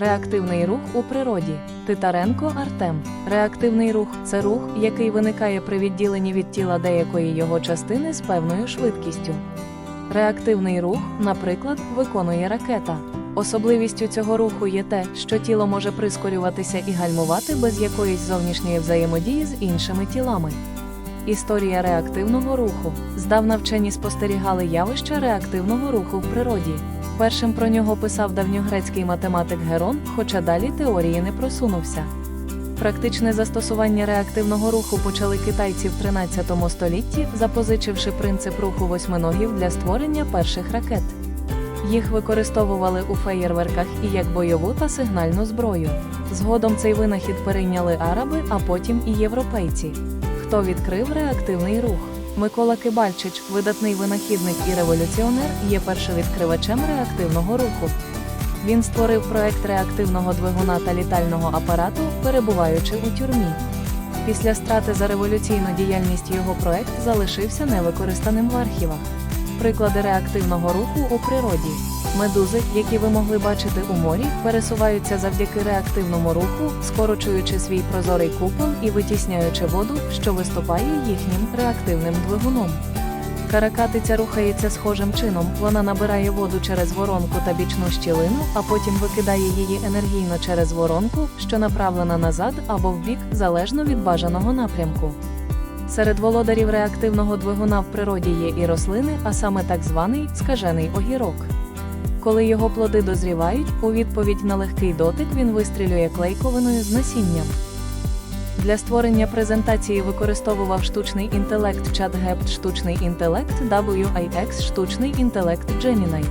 Реактивний рух у природі. Титаренко Артем. Реактивний рух це рух, який виникає при відділенні від тіла деякої його частини з певною швидкістю. Реактивний рух, наприклад, виконує ракета. Особливістю цього руху є те, що тіло може прискорюватися і гальмувати без якоїсь зовнішньої взаємодії з іншими тілами. Історія реактивного руху. Здавна вчені спостерігали явище реактивного руху в природі. Першим про нього писав давньогрецький математик Герон, хоча далі теорії не просунувся. Практичне застосування реактивного руху почали китайці в 13 столітті, запозичивши принцип руху восьминогів для створення перших ракет. Їх використовували у феєрверках і як бойову та сигнальну зброю. Згодом цей винахід перейняли араби, а потім і європейці. Хто відкрив реактивний рух? Микола Кибальчич, видатний винахідник і революціонер, є першовідкривачем реактивного руху. Він створив проект реактивного двигуна та літального апарату, перебуваючи у тюрмі. Після страти за революційну діяльність його проект залишився невикористаним в архівах. Приклади реактивного руху у природі. Медузи, які ви могли бачити у морі, пересуваються завдяки реактивному руху, скорочуючи свій прозорий купол і витісняючи воду, що виступає їхнім реактивним двигуном. Каракатиця рухається схожим чином, вона набирає воду через воронку та бічну щілину, а потім викидає її енергійно через воронку, що направлена назад або вбік, залежно від бажаного напрямку. Серед володарів реактивного двигуна в природі є і рослини, а саме так званий скажений огірок. Коли його плоди дозрівають, у відповідь на легкий дотик він вистрілює клейковиною з насінням. Для створення презентації використовував штучний інтелект ChatGPT, штучний інтелект WIX, штучний інтелект Gemini.